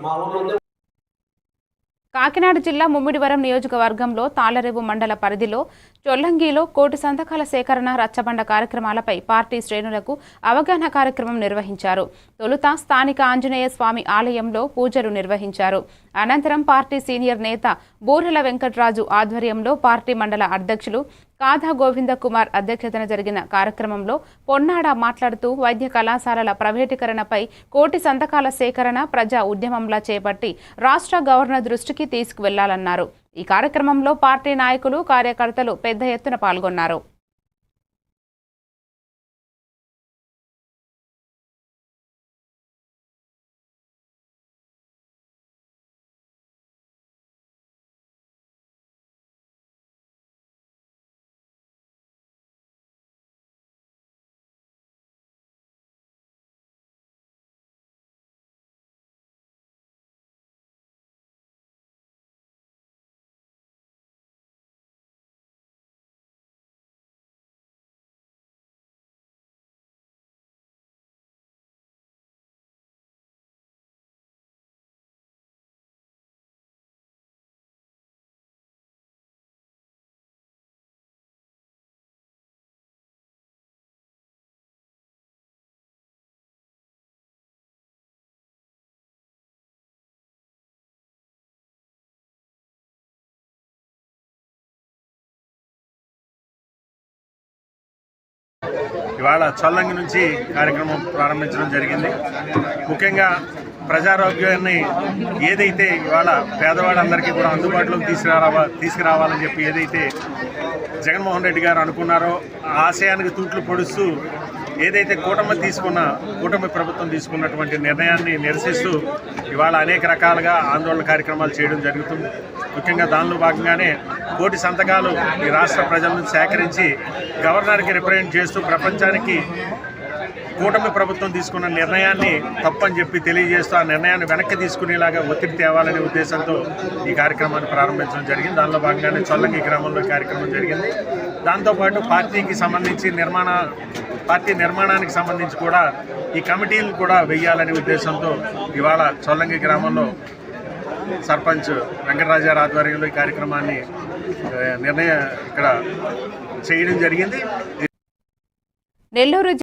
మా ఊర్లో ఉండే కాకినాడ జిల్లా ముమ్మిడివరం నియోజకవర్గంలో తాళరేవు మండల పరిధిలో చొల్లంగిలో కోటి సంతకాల సేకరణ రచ్చబండ కార్యక్రమాలపై పార్టీ శ్రేణులకు అవగాహన కార్యక్రమం నిర్వహించారు. తొలుత స్థానిక ఆంజనేయ స్వామి ఆలయంలో పూజలు నిర్వహించారు. అనంతరం పార్టీ సీనియర్ నేత బూరెల వెంకట్రాజు ఆధ్వర్యంలో పార్టీ మండల అధ్యక్షులు కాథా గోవింద కుమార్ అధ్యక్షతన జరిగిన కార్యక్రమంలో పొన్నాడ మాట్లాడుతూ వైద్య కళాశాలల ప్రైవేటీకరణపై కోటి సంతకాల సేకరణ ప్రజా ఉద్యమంలా చేపట్టి రాష్ట్ర గవర్నర్ దృష్టికి తీసుకువెళ్ళాలన్నారు. ఈ కార్యక్రమంలో పార్టీ నాయకులు కార్యకర్తలు పెద్ద ఎత్తున పాల్గొన్నారు. ఇవాళ చల్లంగి నుంచి కార్యక్రమం ప్రారంభించడం జరిగింది. ముఖ్యంగా ప్రజారోగ్యాన్ని ఏదైతే ఇవాళ పేదవాళ్ళందరికీ కూడా అందుబాటులోకి తీసుకురావా తీసుకురావాలని చెప్పి ఏదైతే జగన్మోహన్ రెడ్డి గారు అనుకున్నారో ఆశయానికి తూట్లు పొడుస్తూ ఏదైతే కూటమి తీసుకున్న కూటమి ప్రభుత్వం తీసుకున్నటువంటి నిర్ణయాన్ని నిరసిస్తూ ఇవాళ అనేక రకాలుగా ఆందోళన కార్యక్రమాలు చేయడం జరుగుతుంది. ముఖ్యంగా దానిలో భాగంగానే కోటి సంతకాలు ఈ రాష్ట్ర ప్రజల నుంచి సేకరించి గవర్నర్కి రిప్రజెంట్ చేస్తూ ప్రపంచానికి కూటమి ప్రభుత్వం తీసుకున్న నిర్ణయాన్ని తప్పని చెప్పి తెలియజేస్తూ ఆ నిర్ణయాన్ని వెనక్కి తీసుకునేలాగా ఒత్తిడి తేవాలనే ఉద్దేశంతో ఈ కార్యక్రమాన్ని ప్రారంభించడం జరిగింది. దానిలో భాగంగానే చొల్లంగి గ్రామంలో కార్యక్రమం జరిగింది. దాంతోపాటు పార్టీకి సంబంధించి నిర్మాణ పార్టీ నిర్మాణానికి సంబంధించి కూడా ఈ కమిటీలు కూడా వెయ్యాలనే ఉద్దేశంతో ఇవాళ చొల్లంగి గ్రామంలో సర్పంచ్ వెంకటరాజారు ఆధ్వర్యంలో ఈ కార్యక్రమాన్ని నిర్ణయం ఇక్కడ చేయడం జరిగింది. నెల్లూరు